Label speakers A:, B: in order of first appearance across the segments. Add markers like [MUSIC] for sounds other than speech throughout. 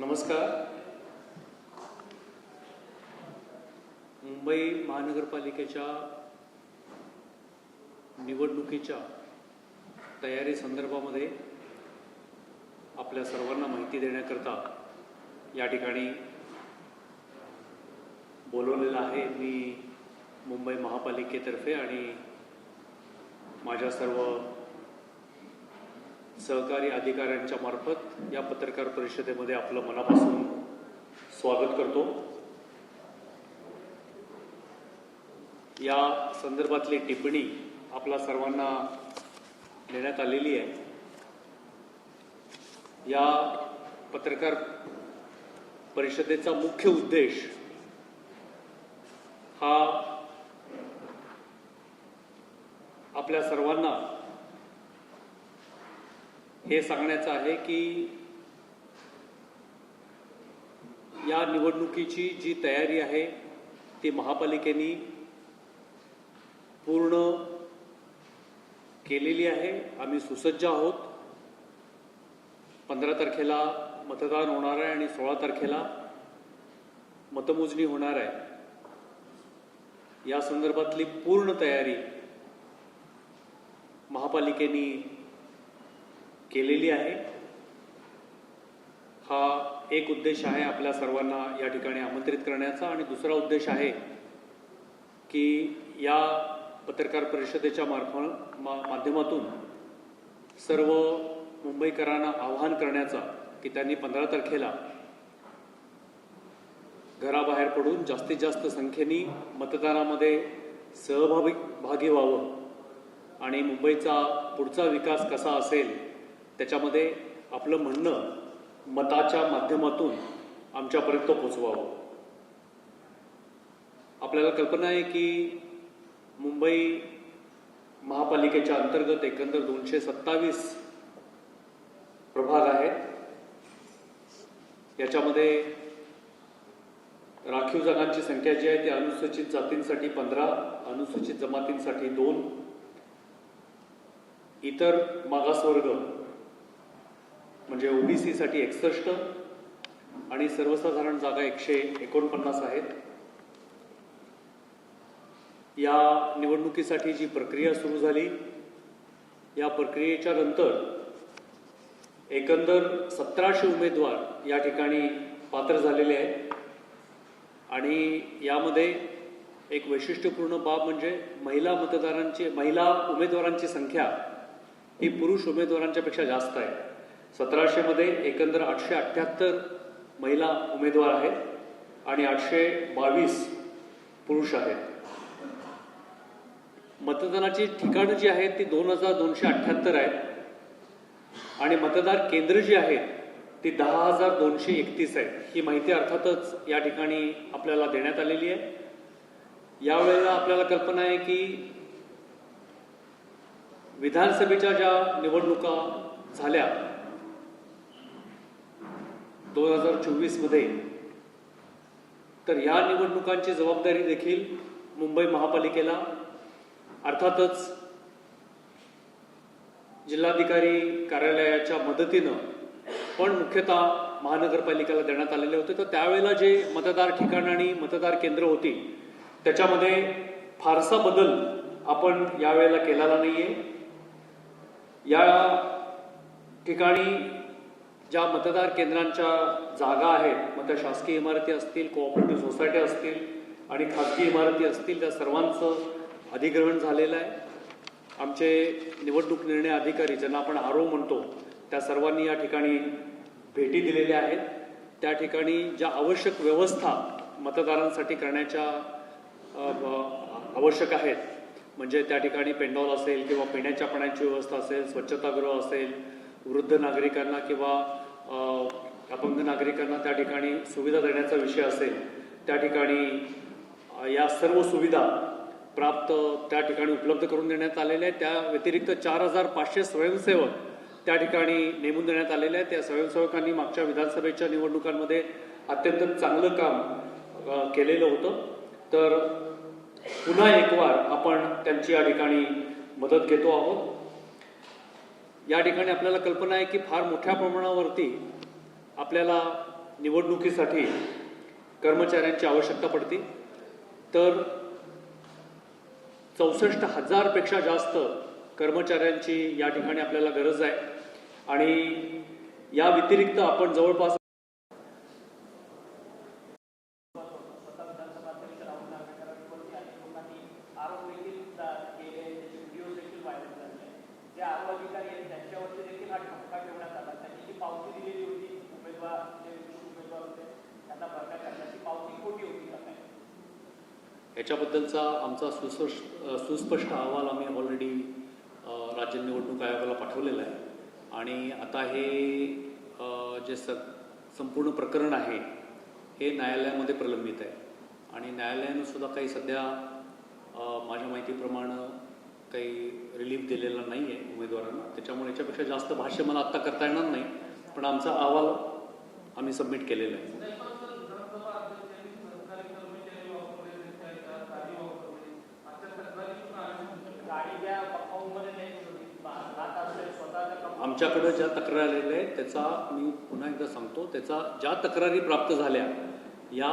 A: नमस्कार. मुंबई महानगरपालिकेच्या निवडणुकीच्या तयारी संदर्भामध्ये आपल्या सर्वांना माहिती देण्याकरता या ठिकाणी बोलवलेलं आहे मी मुंबई महापालिकेतर्फे आणि माझ्या सर्व सहकारी अधिकाऱ्यांच्या मार्फत या पत्रकार परिषदेमध्ये आपलं मनापासून स्वागत करतो. या संदर्भातली टिप्पणी आपल्या सर्वांना देण्यात आलेली आहे. या पत्रकार परिषदेचा मुख्य उद्देश हा आपल्या सर्वांना हे सांगण्याचं आहे की या निवडणुकीची जी तयारी आहे ती महापालिकेने पूर्ण केलेली आहे. आम्ही सुसज्ज आहोत. पंधरा तारखेला मतदान होणार आहे आणि सोळा तारखेला मतमोजणी होणार आहे. या संदर्भातली पूर्ण तयारी महापालिकेने केलेली आहे. हा एक उद्देश आहे आपल्या सर्वांना या ठिकाणी आमंत्रित करण्याचा आणि दुसरा उद्देश आहे की या पत्रकार परिषदेच्या मार्फत मा माध्यमातून सर्व मुंबईकरांना आवाहन करण्याचा की त्यांनी पंधरा तारखेला घराबाहेर पडून जास्तीत जास्त संख्येने मतदानामध्ये सहभागी भागी व्हावं आणि मुंबईचा पुढचा विकास कसा असेल त्याच्यामध्ये आपलं म्हणणं मताच्या माध्यमातून आमच्यापर्यंत पोचवावं. आपल्याला कल्पना आहे की मुंबई महापालिकेच्या अंतर्गत एकंदर दोनशे सत्तावीस प्रभाग आहेत. याच्यामध्ये राखीव जागांची संख्या जी आहे ती अनुसूचित जातींसाठी पंधरा अनुसूचित जमातींसाठी दोन. इतर मागासवर्ग म्हणजे ओबीसी साठी एकसष्ट आणि सर्वसाधारण जागा एकशे एकोणपन्नास आहेत. या निवडणुकीसाठी जी प्रक्रिया सुरू झाली या प्रक्रियेच्या नंतर एकंदर सतराशे उमेदवार या ठिकाणी पात्र झालेले आहेत. आणि यामध्ये एक वैशिष्ट्यपूर्ण बाब म्हणजे महिला मतदारांची महिला उमेदवारांची संख्या ही पुरुष उमेदवारांच्या पेक्षा जास्त आहे. सतराशे मध्ये एकंदर आठशे अठ्ठ्याहत्तर महिला उमेदवार आहेत आणि आठशे बावीस पुरुष आहेत. मतदानाची ठिकाणं जी आहेत ती दोन हजार दोनशे अठ्ठ्याहत्तर आहेत. आणि मतदार केंद्र जी आहेत ती दहा हजार दोनशे एकतीस आहेत. ही माहिती अर्थातच या ठिकाणी आपल्याला देण्यात आलेली आहे. यावेळेला आपल्याला कल्पना आहे की विधानसभेच्या ज्या निवडणुका झाल्या दोन हजार चोवीसमध्ये. तर या निवडणुकांची जबाबदारी देखील मुंबई महापालिकेला. अर्थातच जिल्हाधिकारी कार्यालयाच्या मदतीनं पण मुख्यतः महानगरपालिकेला देण्यात आलेले होते. तर त्यावेळेला जे मतदार ठिकाण आणि मतदार केंद्र होती त्याच्यामध्ये फारसा बदल आपण यावेळेला केलेला नाहीये. या ठिकाणी ज्या मतदार केंद्रांच्या जागा आहेत मग त्या शासकीय इमारती असतील कोऑपरेटिव्ह सोसायटी असतील आणि खाजगी इमारती असतील त्या सर्वांचं अधिग्रहण झालेलं आहे. आमचे निवडणूक निर्णय अधिकारी ज्यांना आपण आरो म्हणतो त्या सर्वांनी या ठिकाणी भेटी दिलेल्या आहेत. त्या ठिकाणी ज्या आवश्यक व्यवस्था मतदारांसाठी करण्याच्या आवश्यक आहेत म्हणजे त्या ठिकाणी पेंडॉल असेल किंवा पिण्याच्या पाण्याची व्यवस्था असेल स्वच्छतागृह असेल वृद्ध नागरिकांना किंवा अपंग नागरिकांना त्या ठिकाणी सुविधा देण्याचा विषय असेल त्या ठिकाणी या सर्व सुविधा प्राप्त त्या ठिकाणी उपलब्ध करून देण्यात आलेल्या आहेत. त्या व्यतिरिक्त चार हजार पाचशे स्वयंसेवक त्या ठिकाणी नेमून देण्यात आलेले आहेत. त्या स्वयंसेवकांनी मागच्या विधानसभेच्या निवडणुकांमध्ये अत्यंत चांगलं काम केलेलं होतं. तर पुन्हा एक वार आपण त्यांची या ठिकाणी मदत घेतो आहोत. या ठिकाणी आपल्याला कल्पना आहे की फार मोठ्या प्रमाणावरती आपल्याला निवडणुकीसाठी कर्मचाऱ्यांची आवश्यकता पडते. तर चौसष्ट हजारपेक्षा जास्त कर्मचाऱ्यांची या ठिकाणी आपल्याला गरज आहे. आणि या व्यतिरिक्त आपण जवळपास
B: आरोप देखील केले त्याचे व्हिडिओ देखील व्हायरल झाले जे आरोप अधिकारी आहेत त्यांच्यावरती देखील हा ठपका ठेवण्यात आला त्यांनी जी पावती दिलेली होती उमेदवार जे इच्छुक उमेदवार होते त्यांना भरण्यात आली ती पावती खोटी होती का काय
A: त्याचा आमचा सुस सुस्पष्ट अहवाल आम्ही ऑलरेडी राज्य निवडणूक आयोगाला पाठवलेला आहे. आणि आता हे जे स संपूर्ण प्रकरण आहे हे न्यायालयामध्ये प्रलंबित आहे. आणि न्यायालयानं सुद्धा काही सध्या माझ्या माहितीप्रमाणे काही रिलीफ दिलेला नाही आहे उमेदवारांना. त्याच्यामुळे याच्यापेक्षा जास्त भाष्य मला आत्ता करता येणार नाही. पण आमचा अहवाल आम्ही सबमिट केलेला आहे.
B: कंपाऊंड
A: ज्या तक्रारी आलेल्या आहेत त्याचा मी पुन्हा एकदा सांगतो त्याचा ज्या तक्रारी प्राप्त झाल्या या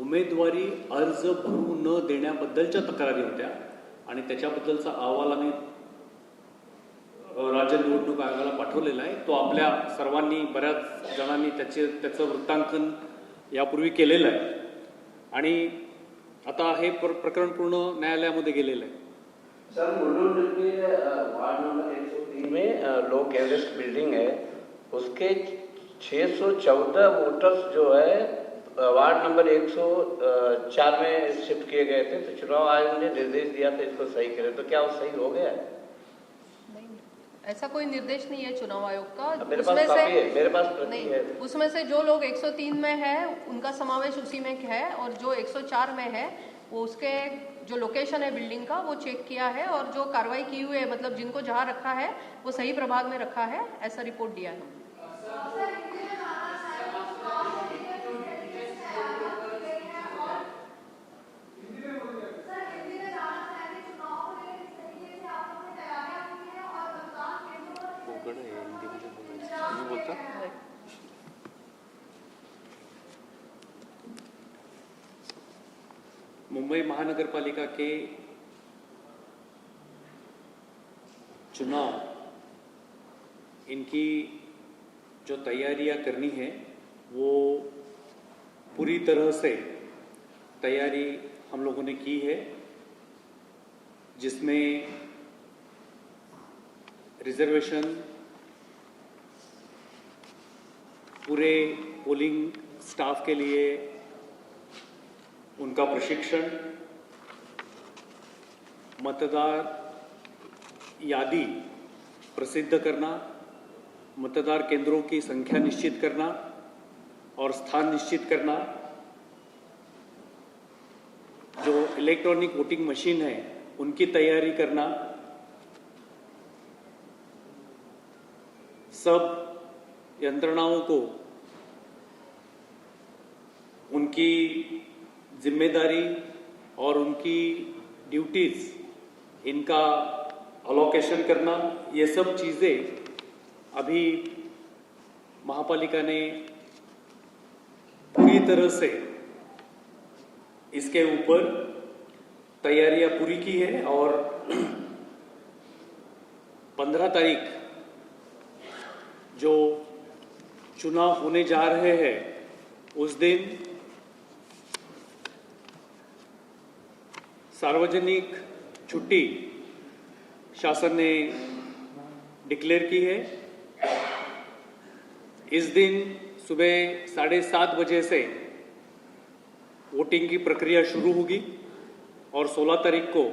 A: उमेदवारी अर्ज भरू न देण्याबद्दलच्या तक्रारी होत्या आणि त्याच्याबद्दलचा अहवाल आम्ही राज्य निवडणूक आयोगाला पाठवलेला आहे. तो आपल्या सर्वांनी बऱ्याच जणांनी त्याचे त्याचं वृत्तांकन यापूर्वी केलेलं आहे. आणि आता हे प्र प्रकरण पूर्ण न्यायालयामध्ये गेलेलं आहे.
C: सर मुंडूर के वार्ड नंबर 103 में लोक एवरेस्ट बिल्डिंग है उसके 614 वोटर्स जो है वार्ड नंबर 104 में शिफ्ट किए गए थे तो चुनाव आयोग ने निर्देश दिया था इसको सही करें तो क्या वो सही हो गया? है
D: ऐसा कोई निर्देश नहीं है चुनाव आयोग का।
C: मेरे पास कॉपी है मेरे पास
D: नहीं
C: है।
D: उसमें से जो लोग 103 में है उनका समावेश उसी में है और जो 104 में है वो उसके जो लोकेशन है बिल्डिंग का वो चेक किया है और जो कार्रवाई की हुई है मतलब जिनको जहाँ रखा है वो सही प्रभाग में रखा है ऐसा रिपोर्ट दिया है।
A: मुंबई महानगरपालिका के चुनाव, इनकी जो तैयारियाँ करनी है, वो पूरी तरह से तैयारी हम लोगों ने की है, जिसमें रिजर्वेशन, पूरे पोलिंग स्टाफ के लिए उनका प्रशिक्षण मतदार यादी प्रसिद्ध करना, मतदार केंद्रों की संख्या निश्चित करना और स्थान निश्चित करना। जो इलेक्ट्रॉनिक वोटिंग मशीन है, उनकी तैयारी करना। सब यंत्रणाओं को, उनकी ज़िम्मेदारी और उनकी ड्यूटीज़ इनका अलोकेशन करना, ये सब चीज़ें अभी महापालिका ने पूरी तरह से इसके ऊपर तैयारियाँ पूरी की है और [CLEARS THROAT] पंद्रह तारीख जो चुनाव होने जा रहे हैं, उस दिन सार्वजनिक छुट्टी शासन ने डिक्लेयर की है। इस दिन सुबह साढ़े सात बजे से वोटिंग की प्रक्रिया शुरू होगी और 16 तारीख को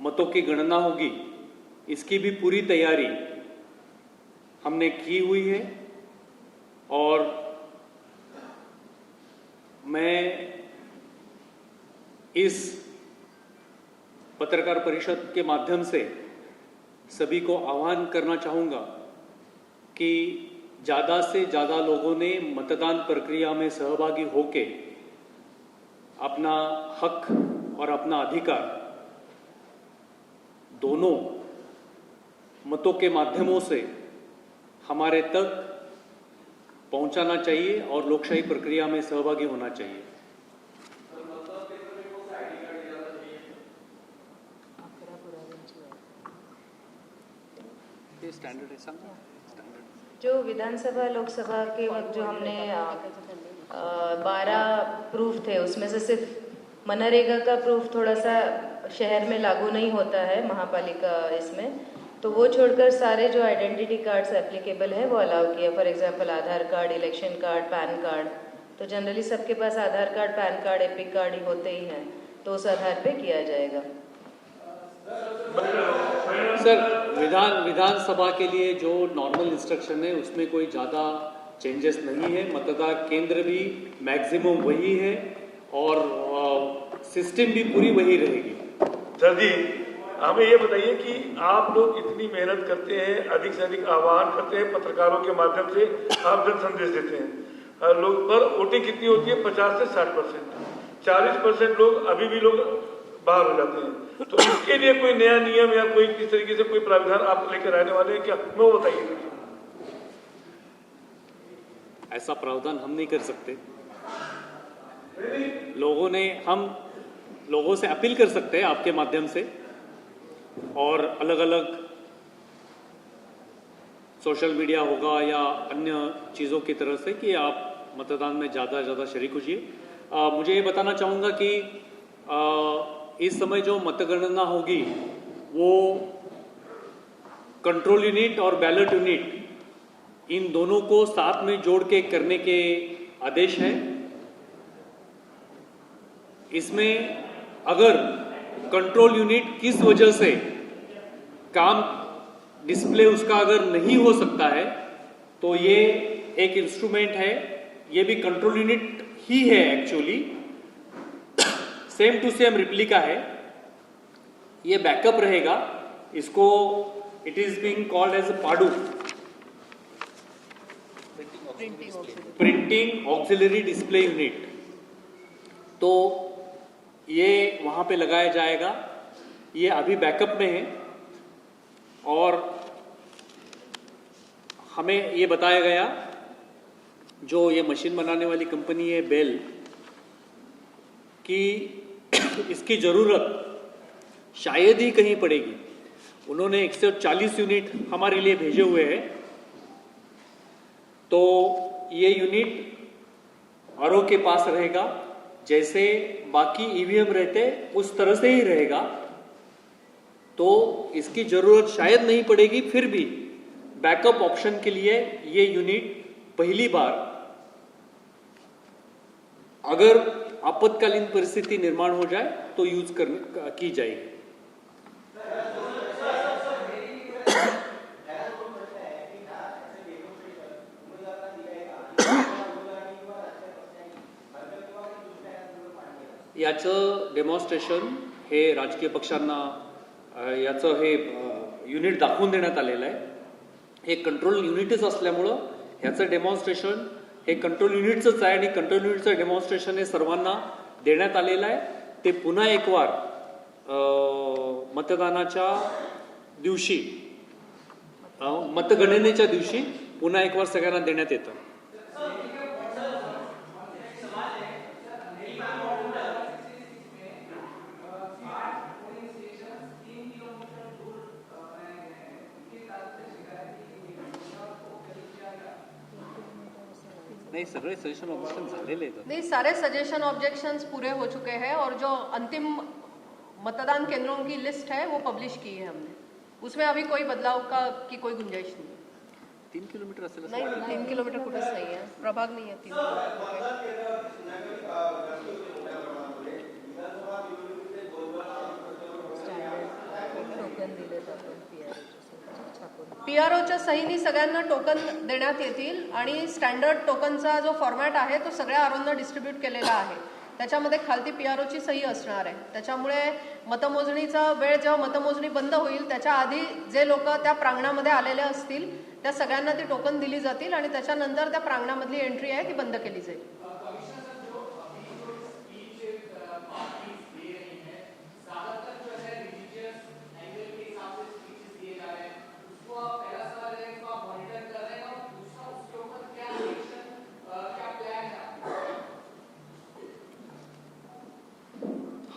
A: मतों की गणना होगी। इसकी भी पूरी तैयारी हमने की हुई है और मैं इस पत्रकार परिषद के माध्यम से सभी को आह्वान करना चाहूँगा कि ज़्यादा से ज़्यादा लोगों ने मतदान प्रक्रिया में सहभागी होके अपना हक और अपना अधिकार दोनों मतों के माध्यमों से हमारे तक पहुंचाना चाहिए और लोकशाही प्रक्रिया में सहभागी होना चाहिए। स्टैंडर्ड है
E: जो विधानसभा लोकसभा के वक्त जो हमने बारह प्रूफ थे उसमें से सिर्फ मनरेगा का प्रूफ थोड़ा सा शहर में लागू नहीं होता है महापालिका इसमें। तो वो छोड़कर सारे जो आइडेंटिटी कार्ड्स एप्लीकेबल है वो allow KIA for example Aadhaar card election card PAN card. तो जनरली सबके pass Aadhaar card PAN card EPIC card ही होते ही हैं। तो उस आधार पे किया जाएगा।
A: सर विधान, विधानसभा के लिए जो नॉर्मल इंस्ट्रक्शन है, उसमें कोई ज़्यादा चेंजेस नहीं है। मतदान केंद्र भी मैक्सिमम वही है और सिस्टम भी पूरी वही रहेगी।
F: सर जी, हमें ये बताइए कि आप लोग इतनी मेहनत करते हैं, अधिक से अधिक आह्वान करते हैं पत्रकारों के माध्यम से, आप जन संदेश देते हैं। लोग पर वोटिंग कितनी होती है? पचास से साठ परसेंट चालीस परसेंट लोग, अभी भी लोग बाहर हो जाते हैं। तो इसके लिए कोई नया नियम या कोई किस तरीके से कोई प्राविधान आप लेकर आने वाले हैं क्या? मैं वो बताइए।
A: ऐसा प्रावधान हम नहीं कर सकते। लोगों ने हम लोगों से अपील कर सकते हैं आपके माध्यम से और अलग अलग सोशल मीडिया होगा या अन्य चीज़ों की तरह से कि आप मतदान में ज़्यादा से ज़्यादा शरीक होइए मुझे ये बताना चाहूँगा कि आ, इस समय जो मतगणना होगी, वो कंट्रोल यूनिट और बैलेट यूनिट इन दोनों को साथ में जोड़ के करने के आदेश है। इसमें अगर कंट्रोल यूनिट किस वजह से काम डिस्प्ले उसका अगर नहीं हो सकता है तो ये एक इंस्ट्रूमेंट है। ये भी कंट्रोल यूनिट ही है actually same to same replica है। ये बैकअप रहेगा। इसको it is being called as PADU. Printing auxiliary display unit तो ये वहाँ पे लगाया जाएगा। ये अभी बैकअप में है। और हमें ये बताया गया, जो ये मशीन बनाने वाली कंपनी है बेल कि इसकी ज़रूरत शायद ही कहीं पड़ेगी। उन्होंने 140 यूनिट हमारे लिए भेजे हुए हैं। तो ये यूनिट आर के पास रहेगा। जैसे बाकी ईवीएम रहते, उस तरह से ही रहेगा। तो इसकी ज़रूरत शायद नहीं पड़ेगी, फिर भी बैकअप ऑप्शन के लिए ये यूनिट पहली बार अगर आपत्कालीन परिस्थिति निर्माण हो जाए तो यूज कर की जाएगी याचं डेमॉन्स्ट्रेशन हे राजकीय पक्षांना याचं हे युनिट दाखवून देण्यात आलेलं आहे. हे कंट्रोल युनिटच असल्यामुळं ह्याचं डेमॉन्स्ट्रेशन हे कंट्रोल युनिटचंच आहे आणि कंट्रोल युनिटचं डेमॉन्स्ट्रेशन हे सर्वांना देण्यात आलेलं आहे. ते पुन्हा एक वार मतदानाच्या दिवशी मतगणनेच्या दिवशी पुन्हा एक वार सगळ्यांना देण्यात येतं. नाही सगळे सजेशन ऑप्शन झालेले आहेत
D: नहीं सारे सजेशन ऑब्जेक्शंस पूरे हो चुके हैं और जो अंतिम मतदान केंद्रों की लिस्ट है वो पब्लिश की है हमने। उसमें अभी कोई बदलाव का की कोई गुंजाइश नहीं है।
A: तीन किलोमीटर असेल असं.
D: नहीं तीन किलोमीटर कुठेच नाही आहे प्रभाग नाही आहे तीन किलोमीटर। कुठे.
E: टोकन दिले पी आर
D: पीआरओच्या सहीनी सगळ्यांना टोकन देण्यात येतील आणि स्टँडर्ड टोकनचा जो फॉर्मॅट आहे तो सगळ्या आरोंना डिस्ट्रीब्यूट केलेला आहे. त्याच्यामध्ये खालती पीआरओची सही असणार आहे. त्याच्यामुळे मतमोजणीचा वेळ जेव्हा मतमोजणी बंद होईल त्याच्या आधी जे लोक त्या प्रांगणामध्ये आलेले असतील त्या सगळ्यांना ती टोकन दिली जातील आणि त्याच्यानंतर त्या प्रांगणामधली एंट्री आहे ती बंद केली जाईल.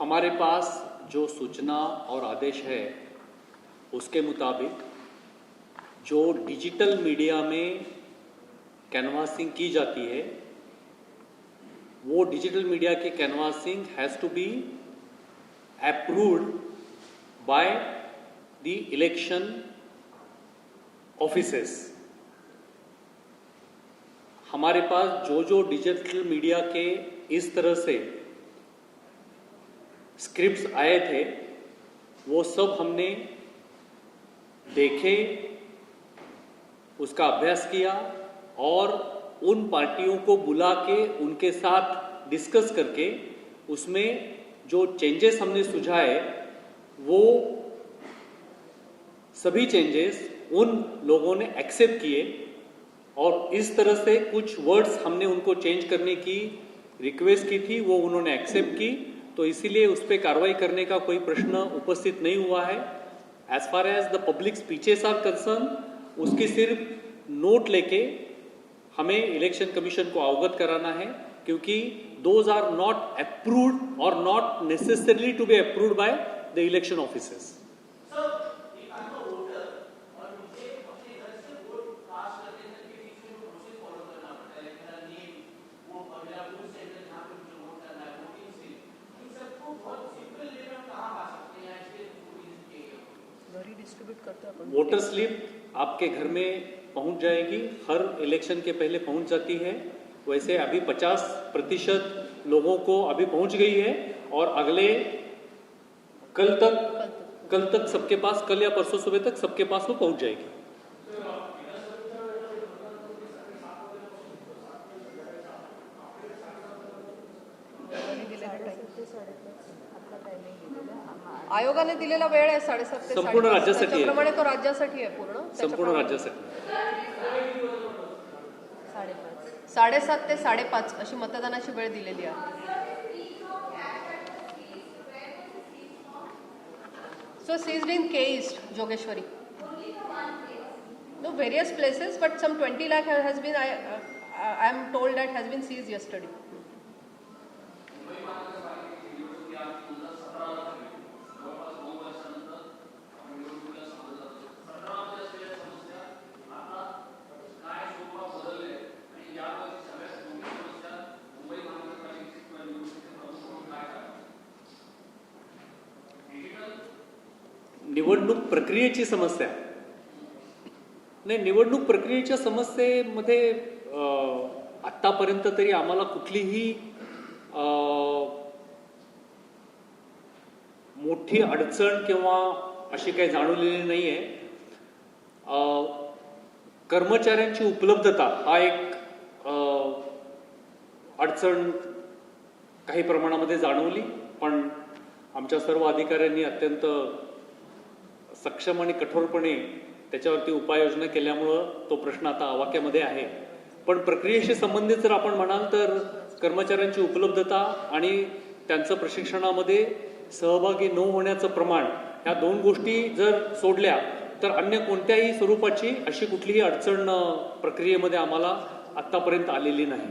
A: हमारे पास जो सूचना और आदेश है, उसके मुताबिक जो डिजिटल मीडिया में कैनवासिंग की जाती है, वो डिजिटल मीडिया की canvassing has to be approved by the election offices हमारे पास जो जो डिजिटल मीडिया के इस तरह से स्क्रिप्ट्स आए थे, वो सब हमने देखे, उसका अभ्यास किया और उन पार्टियों को बुला के, उनके साथ डिस्कस करके, उसमें जो चेंजेस हमने सुझाए, वो सभी चेंजेस उन लोगों ने एक्सेप्ट किए और इस तरह से कुछ वर्ड्स हमने उनको चेंज करने की रिक्वेस्ट की थी, वो उन्होंने एक्सेप्ट की। तो इसीलिए उस पर कार्रवाई करने का कोई प्रश्न उपस्थित नहीं हुआ है। As far as the public speeches are concern उसकी सिर्फ़ नोट लेके हमें इलेक्शन कमीशन को अवगत कराना है, क्योंकि दोज आर नॉट अप्रूव्ड और not necessarily to be approved by the election officers voter slip आपके घर में पहुँच जाएगी हर इलेक्शन के पहले पहुँच जाती है। वैसे अभी 50 प्रतिशत लोगों को अभी पहुँच गई है और अगले कल तक। कल तक सबके पास कल या परसों सुबह तक सबके पास वो पहुँच जाएगी।
D: आयोगाने दिलेला वेळ आहे साडेसात ते
A: संपूर्ण. राज्यासाठी आहे.
D: त्याच्याप्रमाणे तो राज्यासाठी आहे पूर्ण
A: संपूर्ण
D: त्याच्याप्रमाणे.
A: राज्यासाठी
D: साडेसात ते साडेपाच अशी मतदानाची वेळ दिलेली आहे so seized in K East Jogeshwari no various places but some twenty lakh has been I I am told that has been seized yesterday
A: निवडणूक प्रक्रियेची समस्या. नाही निवडणूक प्रक्रियेच्या समस्येमध्ये आत्तापर्यंत तरी आम्हाला कुठलीही अं, मोठी अडचण किंवा अशी काही जाणवलेली नाही आहे कर्मचाऱ्यांची उपलब्धता हा एक अं, अडचण काही प्रमाणामध्ये जाणवली पण आमच्या सर्व अधिकाऱ्यांनी अत्यंत सक्षम आणि कठोरपणे त्याच्यावरती उपाययोजना केल्यामुळं तो प्रश्न आता आवाक्यामध्ये आहे. पण प्रक्रियेशी संबंधित जर आपण म्हणाल तर कर्मचाऱ्यांची उपलब्धता आणि त्यांचं प्रशिक्षणामध्ये सहभागी न होण्याचं प्रमाण ह्या दोन गोष्टी जर सोडल्या तर अन्य कोणत्याही स्वरूपाची अशी कुठलीही अडचण प्रक्रियेमध्ये आम्हाला आत्तापर्यंत आलेली नाही.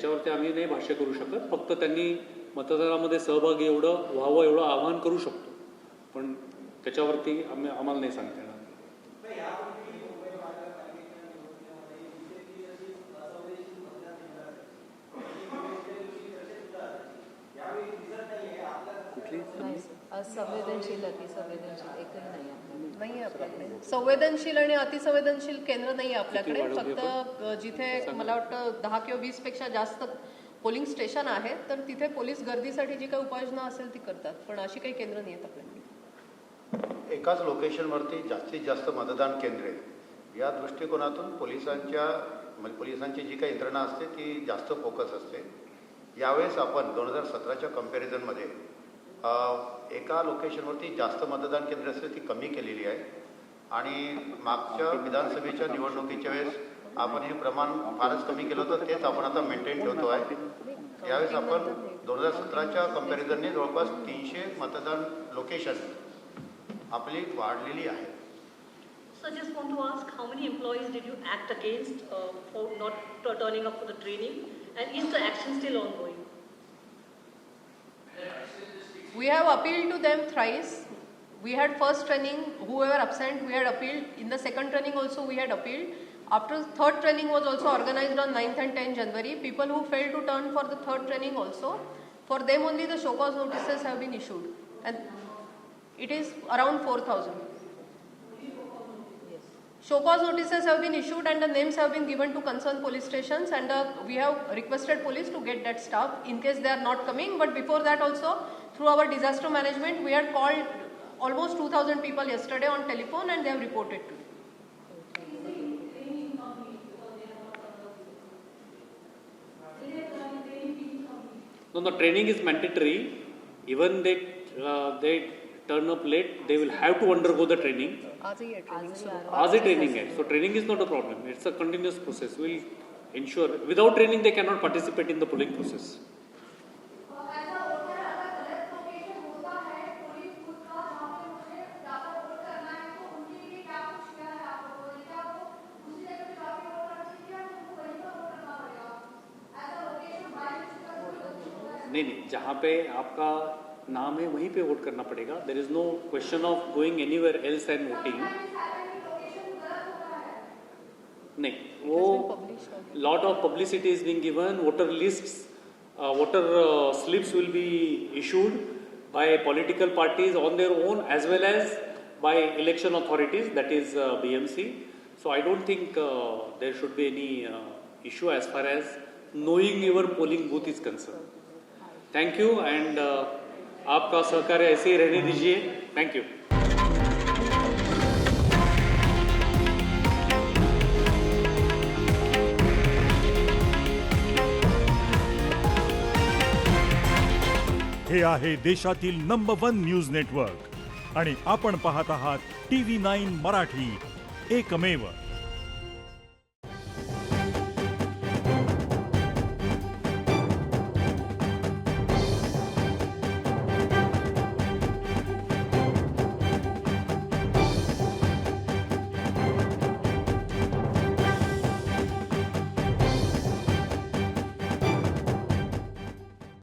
A: त्याच्यावरती आम्ही नाही भाष्य करू शकत. फक्त त्यांनी मतदानामध्ये सहभागी एवढं व्हावं एवढं आवाहन करू शकतो. पण त्याच्यावरती आम्ही आम्हाला नाही सांगता येणार.
E: नाही असंवेदनशील अतिसंवेदनशील एकही नाही आपल्याकडे.
D: नाही आहे आपल्याकडे संवेदनशील आणि अतिसंवेदनशील केंद्र नाही आहे आपल्याकडे. फक्त जिथे मला वाटतं दहा किंवा वीसपेक्षा जास्त पोलिंग स्टेशन आहेत तर तिथे पोलीस गर्दीसाठी जी काही उपाययोजना असेल ती करतात. पण अशी काही केंद्र नाही आहेत आपल्याकडे.
G: एकाच लोकेशनवरती जास्तीत जास्त मतदान केंद्रे. या दृष्टिकोनातून पोलिसांच्या म्हणजे पोलिसांची जी काही यंत्रणा असते ती जास्त फोकस असते. यावेळेस आपण दोन हजार सतराच्या कम्पॅरिझनमध्ये एका लोकेशनवरती जास्त मतदान केंद्रे असते ती कमी केलेली आहे आणि मागच्या विधानसभेच्या निवडणुकीच्या वेळेस आपण हे प्रमाण फारच कमी केलं होतं तेच आपण आता मेंटेन ठेवतो आहे यावेळेस आपण दोन हजार सतराच्या कम्पॅरिझनने जवळपास तीनशे मतदान लोकेशन आपली वाढलेली आहे
H: So I just want to ask, how many employees did you act against uh, for not t- turning up for the training? And is the action still ongoing?
D: We have appealed to them thrice. We had first training, whoever absent, we had appealed. In the second training also, we had appealed. After third training was also organized on 9th and 10th January. People who failed to turn for the third training also, for them only the show cause notices have been issued. And it is around 4,000. Show cause notices have been issued and the names have been given to concerned police stations and uh, we have requested police to get that staff in case they are not coming. But before that also, through our disaster management, we had called almost 2,000 people yesterday on telephone and they have reported to
A: No, the training is mandatory. Even they, uh, they turn up late, they will have to undergo the training.
D: As a training,
A: so, training so training is not a problem. It's a continuous process. We'll ensure. Without training, they cannot participate in the polling process. नहीं नहीं जहाँ पे आपका नाम है वहीं पे vote करना पड़ेगा। There is no question of going anywhere else and voting नहीं वो lot of publicity is being given voter list voter slips will be issued by political parties on their own as well as by election authorities that is B M C so I don't think there should be any issue as far as knowing your polling booth is concern thank you and आपका सहकार्य ऐसे ही रहने दीजिए. Thank you
I: हे आहे देशातील number one news network आणि आपण पाहत आहात टी व्ही नाईन मराठी. एकमेव